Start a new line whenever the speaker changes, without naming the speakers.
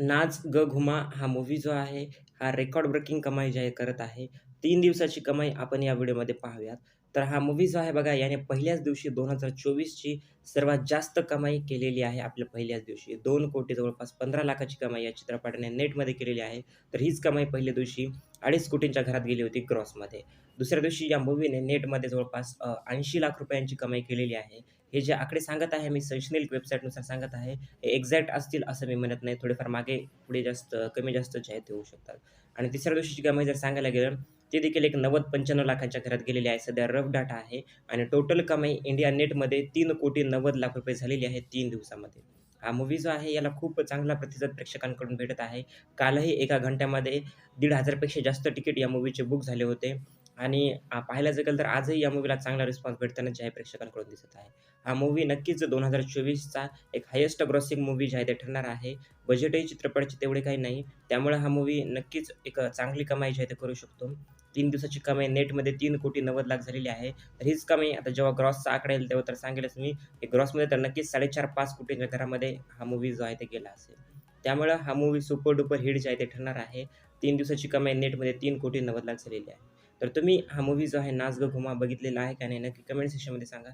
नाच ग घुमा हा मूव्ही जो आहे, हा रेकॉर्ड ब्रेकिंग कमाई जाहीर करत आहे. तीन दिवसाची कमाई आपण या व्हिडिओमध्ये पाहूयात. तर हा मूव्ही जो आहे बघा, याने पहिल्याच दिवशी दोन हजार चोवीसची सर्वात जास्त कमाई केलेली आहे आपल्या पहिल्याच दिवशी. दोन कोटी जवळपास 15 लाखाची कमाई या चित्रपटाने नेटमध्ये केलेली आहे. तर हीच कमाई पहिल्या दिवशी 2.5 कोटींच्या घरात गेली होती ग्रॉसमध्ये. दुसऱ्या दिवशी या मूव्हीने नेटमध्ये जवळपास ऐंशी लाख रुपयांची कमाई केलेली आहे. हे जे आकडे सांगत आहे मी शैक्षणिक वेबसाईटनुसार सांगत आहे. हे एक्झॅक्ट असतील असं मी म्हणत नाही. थोडेफार मागे पुढे जास्त कमी जास्त जे ते होऊ शकतात. आणि तिसऱ्या दिवशीची कमाई जर सांगायला गेलं, ते देखील एक 90-95 लाखांच्या घरात गेलेली आहे. सध्या रफ डाटा आहे आणि टोटल कमाई इंडिया नेटमध्ये तीन कोटी 90 लाख रुपये झालेली आहे तीन दिवसामध्ये. हा मूव्ही जो आहे याला खूप चांगला प्रतिसाद प्रेक्षकांकडून भेटत आहे. कालही एका घंट्यामध्ये दीड हजारपेक्षा जास्त तिकीट या मूव्हीचे बुक झाले होते आणि पाहायला गेलं तर आजही या मूव्हीला चांगला रिस्पॉन्स भेटताना जे आहे प्रेक्षकांकडून दिसत आहे. हा मूव्ही नक्कीच 2024चा एक हायेस्ट ग्रॉसिंग मूव्ही जे आहे ते ठरणार आहे. बजेटही चित्रपटाचे तेवढे काही नाही. त्यामुळे हा मूव्ही नक्कीच एक चांगली कमाई जी आहे ते करू शकतो. तीन दिवसाची कमाई नेटमध्ये तीन कोटी 90 लाख झालेली आहे. तर हीच कमाई आता जेव्हा ग्रॉसचा आकडा येईल तेव्हा तर सांगेलच मी. ग्रॉसमध्ये तर नक्कीच 4.5-5 कोटींच्या घरामध्ये हा मूव्ही जो आहे ते गेला असेल. त्यामुळं हा मूव्ही सुपर डुपर हिट जे आहे ते ठरणार आहे. तीन दिवसाची कमाई नेटमध्ये तीन कोटी 90 लाख झालेली आहे. तर तुम्ही हा मूव्ही जो आहे नाच ग घुमा बघितलेला आहे का नाही? नक्की कमेंट सेक्शनमध्ये सांगा.